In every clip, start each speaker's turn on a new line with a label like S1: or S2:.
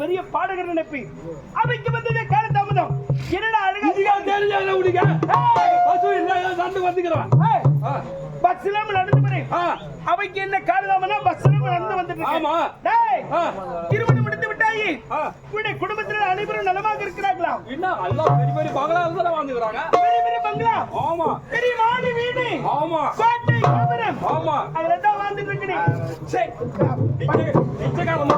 S1: பெரிய பாடகர் நினைப்பு. அவைக்கு வந்ததே கால தாமதம். என்னடா அழகா
S2: தெரிஞ்ச உனக்கு? பசு இல்லாத சண்டை வந்துக்கிறவன்.
S1: பஸ் இல்லாம நடந்து போறேன். அவைக்கு என்ன காலதாமனா பஸ் இல்லாம நடந்து வந்துட்டு
S2: ஆமா.
S1: டேய் திருமணம் முடிந்து விட்டாயி. உன்னுடைய குடும்பத்தில் அனைவரும் நலமாக இருக்கிறார்களா?
S2: என்ன எல்லாம் பெரிய பெரிய பகலா இருந்தாலும் வாழ்ந்துக்கிறாங்க?
S1: பங்களா?
S2: ஆமா.
S1: பெரிய மாடி வீடு.
S2: ஆமா.
S1: கோட்டை கோபுரம்
S2: ஆமா.
S1: அதுல தான் வாழ்ந்துட்டு
S2: சரி நிச்சயகாலம்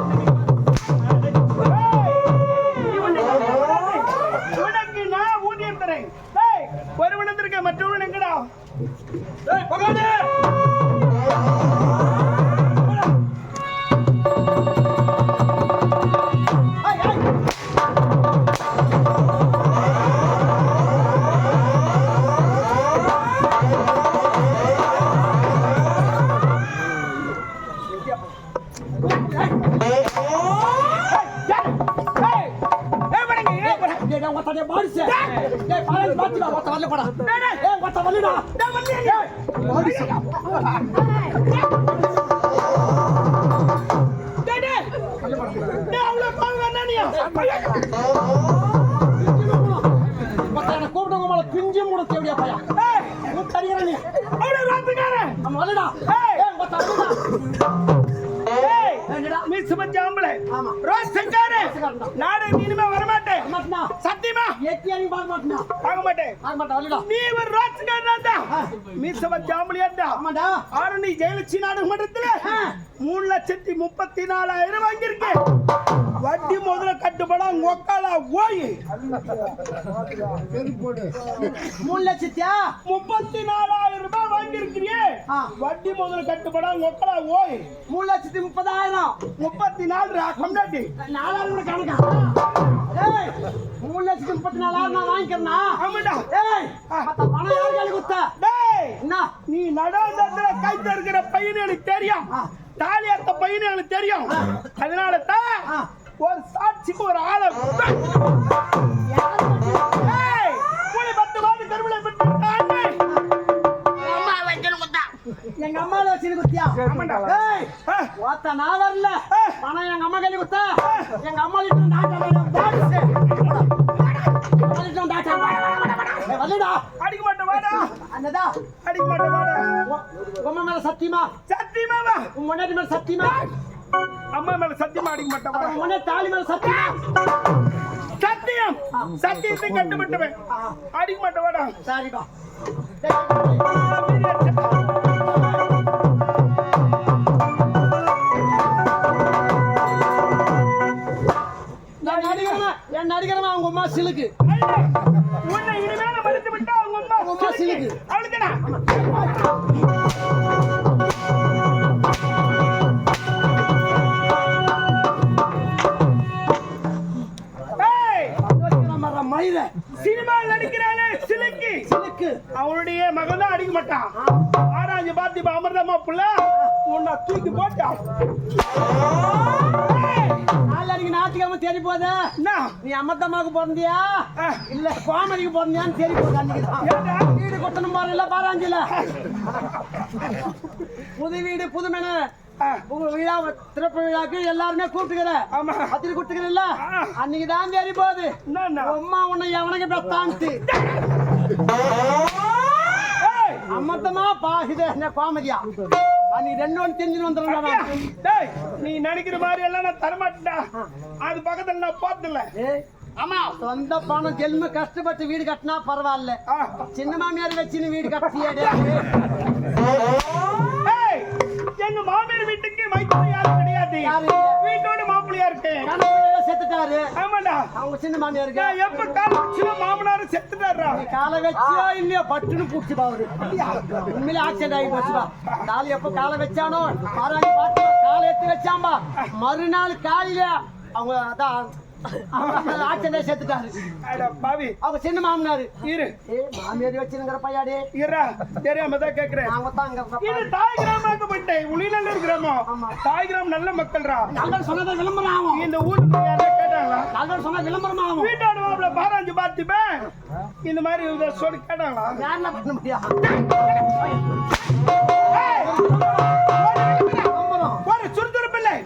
S1: டேய்,
S3: டேய், ஒருத்தன் டேய். டேய், பரவாயில்ல, மாத்திடா, ஒருத்தன் வரல போடா.
S1: டேய், டேய்.
S3: ஏய், ஒருத்தன் வரலடா.
S1: டேய், வந்தீங்க. டேய், டேய். டேய், அவ்வளவு பாவம் வேணானியா?
S3: ஒருத்தன் என்னை கூப்பிட்டவங்க மேல பிஞ்சு மூட தேவையா பையா
S1: ஏய்,
S3: கூப்பிட்டு அடிக்கிறேன் நீ.
S1: அவ்வளவு ராத்துக்காரன்.
S3: அவன் வரலடா.
S1: ஏய்.
S3: ஒருத்தன் வரலடா.
S1: ஏய்,
S3: என்னடா?
S1: நீ சுமத்தி ஆம்பளை.
S3: ஆமா.
S1: ரோசக்காரன்.
S3: ரோசக்காரன்டா.
S1: நானே நீ இனிமே வரமாட்டேன்.
S3: மாட்டினா.
S1: சத்தியமா
S3: ஏத்தி அணி பார்க்க மாட்டினா.
S1: பார்க்க மாட்டேன்
S3: பார்க்க மாட்டான்.
S1: நீ ஒரு ராஜ்காரன்டா மீசவ ஜாம்பளியாண்டா
S3: ஆமாடா.
S1: ஆரணி ஜெயலட்சுமி நாடக மன்றத்துல. மூணு லட்சத்தி முப்பத்தி நாலாயிரம் வாங்கியிருக்கேன் கட்டுப்படம் ஒக்காலா ஓய்
S3: மூணு லட்சத்தியா?
S1: முப்பத்தி நாலாயிரம் ரூபாய் வாங்கியிருக்கிறியே. வட்டி முதல்ல கட்டுப்படம் ஒக்கலா ஓய்
S3: மூணு லட்சத்தி முப்பதாயிரம்.
S1: முப்பத்தி நாலு ரூபா கம்னாட்டி
S3: நாலாயிரம் கூட கணக்கா? மூணு லட்சத்தி முப்பத்தி நாலாயிரம் நான் வாங்கிக்கிறேனா?
S1: ஆமாடா
S3: ஏய், பணம் யார் கையில கொடுத்த?
S1: டேய்
S3: என்ன?
S1: நீ நடாந்தத்துல கைத்த இருக்கிற பையன் எனக்கு தெரியும்
S3: ஆ.
S1: தாலி அத்த பையன் எனக்கு தெரியும் அதனால தான். ஒரு சாட்சிக்கு ஒரு ஆளை.
S3: எங்க அம்மால வச்சு குத்தியா? ஒருத்த நான் வரல.
S1: ஆ.
S3: பணம் எங்க அம்மா கையில கொடுத்தா? எங்க அம்மா
S1: அடிக்க மாட்டேன் வாடா.
S3: அந்ததா
S1: அடிக்க மாட்டேன் வாடா.
S3: உம்மா மேல சத்தியமா?
S1: சத்தியமா வா
S3: உன் முன்னாடி மேல சத்தியமா?
S1: அம்மா மேல சத்தியமா அடிக்க மாட்டேன்.
S3: முன்னாடி தாலி மேல சத்தியமா?
S1: சத்தியம்! சத்தியத்தை கட்டுப்பட்டுவேன். அடிக்க மாட்டேன் வாடா.
S3: சரிப்பா. என் நடிகரமா அவங்க அம்மா சிலுக்கு.
S1: உன்னை இனிமேல மறுத்து விட்டா அவங்க அம்மா
S3: சிலுக்கு.
S1: அவளுக்குடா அவனுடைய மகன் தான் அடிக்க மாட்டான். ஆராய்ச்சி பார்த்து இப்ப அமிர்தமா புள்ள? உன்னை தூக்கி போட்டான்
S3: நாளைக்கு ஞாயிற்றுக்கிழமை தேடி போதே.
S1: என்ன?
S3: நீ அம்மத்தம்மாவுக்கு பிறந்தியா? இல்ல கோமதிக்கு பிறந்தியான்னு தேடி போகுது அன்னைக்கு? வீடு கொட்டணும் பாருல பாராஞ்சில. புது வீடு புது மெனு. உங்க விழா திறப்பு விழாக்கு எல்லாருமே கூப்பிட்டுக்கிற.
S1: ஆமா.
S3: பத்திரி கொடுத்துக்கிறல்ல?
S1: ஆ.
S3: அன்னைக்கு தான் தேடி போகுது? அம்மா உன்னை எவனுக்கு பெத்தான்ட்டு. அம்மத்தமா பா இது என்ன கோமதியா அன்னைக்கு ரெண்டு ஒன்று தெரிஞ்சு
S1: அப்படியா?
S3: வந்துடுறேன்
S1: டேய், நீ நினைக்கிற மாதிரி எல்லாம் நான் தரமாட்டேன்டா. அது பக்கத்துல நான் பார்த்ததில்ல
S3: ஆமா. சொந்த பணம் ஜென்ம கஷ்டப்பட்டு வீடு கட்டினா பரவாயில்ல. சின்ன மாமியார் வச்சுன்னு வீடு கட்டியாடே
S1: எங்க மாமியார் வீட்டுக்கு மைத்திரி யாரும் கிடையாது. வீட்டோட மாப்பிள்ளையா இருக்கேன்.
S3: செத்துட்டாரு
S1: ஆமாண்டா.
S3: அவங்க சின்ன மாமியாருக்கு
S1: எப்ப கால வச்சுல மாமனாரும் செத்துட்டாரா
S3: காலை வச்சியோ இல்லையோ பட்டுன்னு பூச்சி பாவுரு உண்மையிலே ஆக்சிடென்ட் ஆகி போச்சுப்பா காலை எப்போ காலை வச்சானோ பாராட்டி பாட்டு காலை எடுத்து வச்சாம்பா. மறுநாள் காலையில அவங்க அதான் ஆக்சிடென்ட் செத்துட்டாரு.
S1: பாவி.
S3: அவங்க சின்ன மாமனாரு.
S1: இரு.
S3: மாமியார் வச்சுங்கிற பையாடே.
S1: இரா தெரியாம தான் கேக்குறேன்.
S3: நாங்க தான்
S1: இது தாய் கிராமமாக்கப்பட்டேன் உளிநல்லூர் கிராமம்.
S3: ஆமா.
S1: தாய் கிராமம் நல்ல மக்கள்ரா
S3: நாங்கள் சொன்னதை விளம்பரம் ஆகும்.
S1: இந்த ஊருக்கு
S3: நாங்கள் சொன்ன விளம்பரம் ஆகும்
S1: வீட்டோட மாப்பிள்ள பாராஞ்சு பார்த்துப்பேன் இந்த மாதிரி சொல்லி கேட்டாங்களா?
S3: என்ன பண்ண விளம்பரம்
S1: ஒரு சுறுசுறுப்பு இல்லை